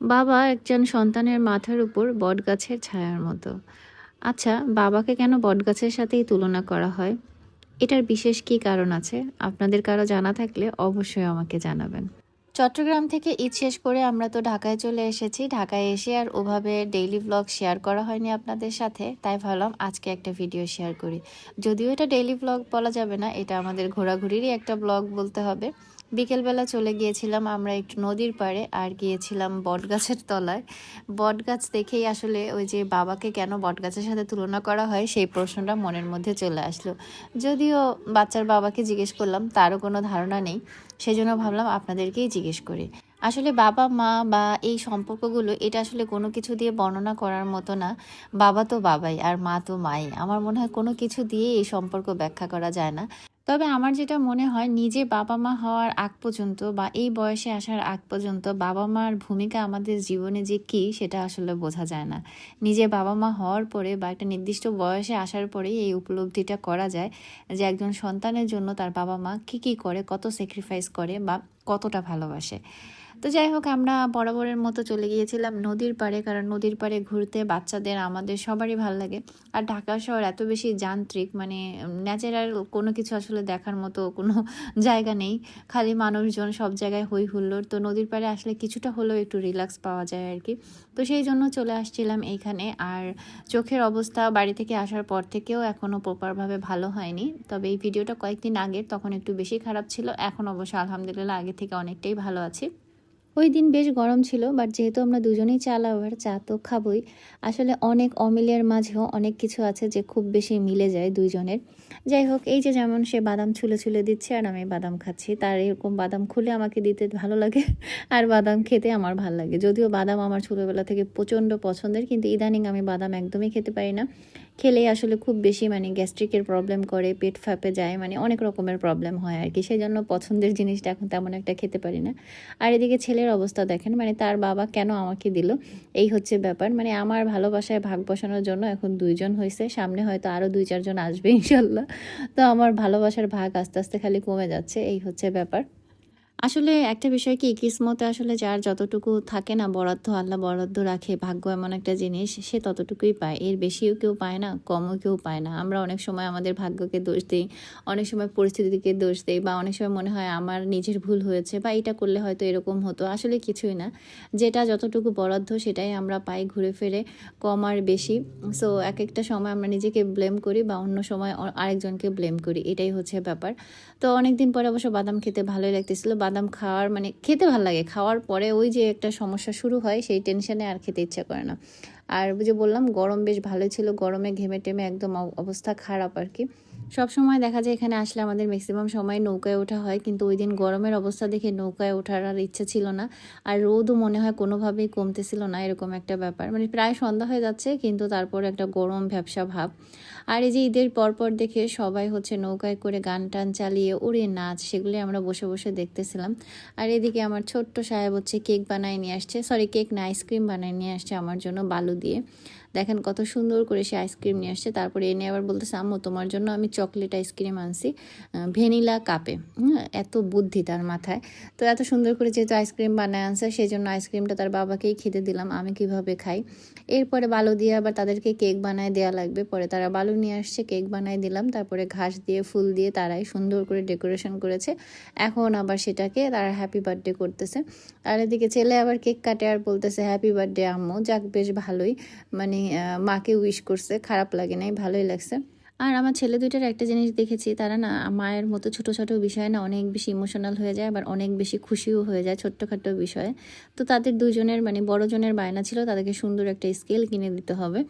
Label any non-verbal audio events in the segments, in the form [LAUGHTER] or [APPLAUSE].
বাবা একজন সন্তানের মাথার উপর বটগাছের ছায়ার মতো। আচ্ছা বাবাকে কেন বটগাছের সাথেই তুলনা করা হয়? এটার বিশেষ কী কারণ আছে? আপনাদের কারও জানা থাকলে অবশ্যই আমাকে জানাবেন। চট্টগ্রাম থেকে ঈদ শেষ করে আমরা তো ঢাকায় চলে এসেছি। ঢাকায় এসে আর ওভাবে ডেইলি ব্লগ শেয়ার করা হয়নি আপনাদের সাথে। তাই ভাবলাম আজকে একটা ভিডিও শেয়ার করি। যদিও এটা ডেইলি ব্লগ বলা যাবে না, এটা আমাদের ঘোরাঘুরিরই একটা ব্লগ বলতে হবে। বিকেলবেলা চলে গিয়েছিলাম আমরা একটু নদীর পাড়ে আর গিয়েছিলাম বটগাছের তলায়। বটগাছ দেখেই আসলে ওই যে বাবাকে কেন বটগাছের সাথে তুলনা করা হয় সেই প্রশ্নটা মনের মধ্যে চলে আসলো। যদিও বাচ্চার বাবাকে জিজ্ঞেস করলাম, তারও কোনো ধারণা নেই। সেই জন্য ভাবলাম আপনাদেরকেই জিজ্ঞেস করি। আসলে বাবা, মা বা এই সম্পর্কগুলো, এটা আসলে কোনো কিছু দিয়ে বর্ণনা করার মতো না। বাবা তো বাবাই আর মা তো মাই। আমার মনে হয় কোনো কিছু দিয়ে এই সম্পর্ক ব্যাখ্যা করা যায় না। তবে আমার যেটা মনে হয়, নিজে বাবা মা হওয়ার আগ পর্যন্ত বা এই বয়সে আসার আগ পর্যন্ত বাবা মার ভূমিকা আমাদের জীবনে যে কী, সেটা আসলে বোঝা যায় না। নিজে বাবা মা হওয়ার পরে বা একটা নির্দিষ্ট বয়সে আসার পরেই এই উপলব্ধিটা করা যায় যে একজন সন্তানের জন্য তার বাবা মা কী কী করে, কত স্যাক্রিফাইস করে বা কতটা ভালোবাসে। তো যাই হোক, আমরা বরাবরের মতো চলে গিয়েছিলাম নদীর পাড়ে, কারণ নদীর পাড়ে ঘুরতে বাচ্চাদের, আমাদের সবারই ভালো লাগে। আর ঢাকা শহর এত বেশি যান্ত্রিক মানে ন্যাচারাল কোনো কিছু আসলে দেখার মতো কোনো [LAUGHS] জায়গা নেই। খালি মানুষজন সব জায়গায় হই হুল্লোড়। তো নদীর পাড়ে আসলে কিছুটা হলেও একটু রিল্যাক্স পাওয়া যায় আর কি। তো সেই জন্য চলে আসছিলাম এইখানে। আর চোখের অবস্থা বাড়ি থেকে আসার পর থেকেও এখনও প্রপারভাবে ভালো হয়নি। তবে এই ভিডিওটা কয়েকদিন আগের, তখন একটু বেশি খারাপ ছিল। এখন অবশ্য আলহামদুলিল্লাহ আগে থেকে অনেকটাই ভালো আছি। ওই দিন বেশ গরম ছিল বাট যেহেতু আমরা দুজনেই চা লাভার চা তো খাবই, আসলে অনেক অমিলের মাঝেও অনেক কিছু আছে যে খুব বেশি মিলে যায় দুইজনের। যাই হোক, এই যে যেমন সে বাদাম ছুলে ছুলে দিচ্ছে আর আমি বাদাম খাচ্ছি, তার এরকম বাদাম খুলে আমাকে দিতে ভালো লাগে আর বাদাম খেতে আমার ভালো লাগে। যদিও বাদাম আমার ছোটোবেলা থেকে প্রচণ্ড পছন্দের, কিন্তু ইদানিং আমি বাদাম একদমই খেতে পারি না। খেলেই আসলে খুব বেশি মানে গ্যাস্ট্রিকের প্রবলেম করে, পেট ফাঁপে যায় মানে অনেক রকমের প্রবলেম হয় আর কি সেই জন্য পছন্দের জিনিসটা এখন তেমন একটা খেতে পারি না। আর এদিকে ছেলের অবস্থা দেখেন মানে তার বাবা কেন আমাকে দিল? এই হচ্ছে ব্যাপার। মানে আমার ভালোবাসায় ভাগ বসানোর জন্য এখন দুইজন হয়েছে সামনে হয়তো আরও দুই, চারজন আসবে, ইনশাল্লাহ। তো আমার ভালোবাসার ভাগ আস্তে আস্তে খালি কমে যাচ্ছে। এই হচ্ছে ব্যাপার। আসলে একটা বিষয় কি, কিসমতে আসলে যার যতটুকু থাকে না, বরাদ্দ, আল্লাহ বরাদ্দ রাখে, ভাগ্য এমন একটা জিনিস, সে ততটুকুই পায়। এর বেশিও কেউ পায় না, কমও কেউ পায় না। আমরা অনেক সময় আমাদের ভাগ্যকে দোষ দিই, অনেক সময় পরিস্থিতিকে দোষ দিই, বা অনেক সময় মনে হয় আমার নিজের ভুল হয়েছে, বা এটা করলে হয়তো এরকম হতো। আসলে কিছুই না। যেটা যতটুকু বরাদ্দ, সেটাই আমরা পাই ঘুরে ফিরে, কম আর বেশি। সো এক একটা সময় আমরা নিজেকে ব্লেম করি, বা অন্য সময় আরেকজনকে ব্লেম করি। এটাই হচ্ছে ব্যাপার। তো অনেক দিন পরে অবশ্য বাদাম খেতে ভালোই লাগতেছিল বাদাম খাওয়ার মানে খেতে ভালো লাগে। খাওয়ার পরে ওই যে একটা সমস্যা শুরু হয়, সেই টেনশনে আর খেতে ইচ্ছা করে না। আর যে বললাম, গরম বেশ ভালো ছিল। গরমে ঘেমে টেমে একদম অবস্থা খারাপ আর কি। সব সময় দেখা যায় এখানে আসলে আমাদের ম্যাক্সিমাম সময় নৌকায় ওঠা হয়, কিন্তু ওই দিন গরমের অবস্থা দেখে নৌকায় ওঠার আর ইচ্ছা ছিল না। আর রোদও মনে হয় কোনোভাবেই কমতেছিল না, এরকম একটা ব্যাপার। মানে প্রায় সন্ধ্যা হয়ে যাচ্ছে, কিন্তু তারপর একটা গরম ব্যবসা ভাব। আর এই যে ঈদের পরপর দেখে সবাই হচ্ছে নৌকায় করে গান টান চালিয়ে উড়ে নাচ সেগুলি আমরা বসে বসে দেখতেছিলাম। আর এদিকে আমার ছোট্ট সাহেব হচ্ছে কেক বানায় নিয়ে আসছে সরি কেক না আইসক্রিম বানায় নিয়ে আসছে আমার জন্য বালু দিয়ে দেখেন কত সুন্দর করে সে আইসক্রিম নিয়ে আসছে। তারপরে এনে আবার বলতেছে, আম্মু, তোমার জন্য আমি চকলেট আইসক্রিম আনছি ভ্যানিলা কাপে। এত বুদ্ধি তার মাথায়। তো এত সুন্দর করে যেহেতু আইসক্রিম বানায় আনছে সেই জন্য আইসক্রিমটা তার বাবাকেই খেতে দিলাম, আমি কীভাবে খাই। এরপরে বালু দিয়ে আবার তাদেরকে কেক বানায় দেওয়া লাগবে। পরে তারা বালু নিয়ে আসছে, কেক বানায় দিলাম। তারপরে ঘাস দিয়ে, ফুল দিয়ে তারাই সুন্দর করে ডেকোরেশন করেছে। এখন আবার সেটাকে তারা হ্যাপি বার্থডে করতেছে। আর এদিকে ছেলে আবার কেক কাটে আর বলতেছে, হ্যাপি বার্থডে, আম্মু। যাক, বেশ ভালোই। মানে মাকে উইশ করছে খারাপ লাগে নাই ভালোই লাগছে। আর আমার ছেলে দুইটার একটা জিনিস দেখেছি, তারা না মায়ের মতো ছোট ছোট বিষয়ে না অনেক বেশি ইমোশনাল হয়ে যায়, আবার অনেক বেশি খুশিও হয়ে যায় ছোট্টখাটো বিষয়ে। তো তাদের দুজনের মানে বড়জনের বায়না ছিল তাদেরকে সুন্দর একটা স্কেল কিনে দিতে হবে।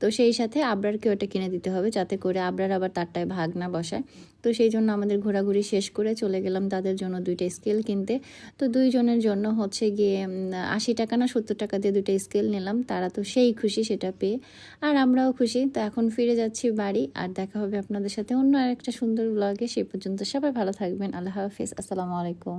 তো সেই সাথে আবরারকে ওটা কিনে দিতে হবে যাতে করে আবরার আবার তারটায় ভাগ না বসায়। তো সেই জন্য আমাদের ঘোরাঘুরি শেষ করে চলে গেলাম তাদের জন্য দুইটা স্কেল কিনতে। তো দুইজনের জন্য হচ্ছে গিয়ে আশি টাকা না সত্তর টাকা দিয়ে দুইটা স্কেল নিলাম, তারা তো সেই খুশি সেটা পেয়ে। আর আমরাও খুশি। তো এখন ফিরে যাচ্ছি বাড়ি আর দেখা হবে আপনাদের সাথে অন্য আরেকটা সুন্দর ব্লগে সেই পর্যন্ত সবাই ভালো থাকবেন। আল্লাহ হাফিজ। আসসালামু আলাইকুম।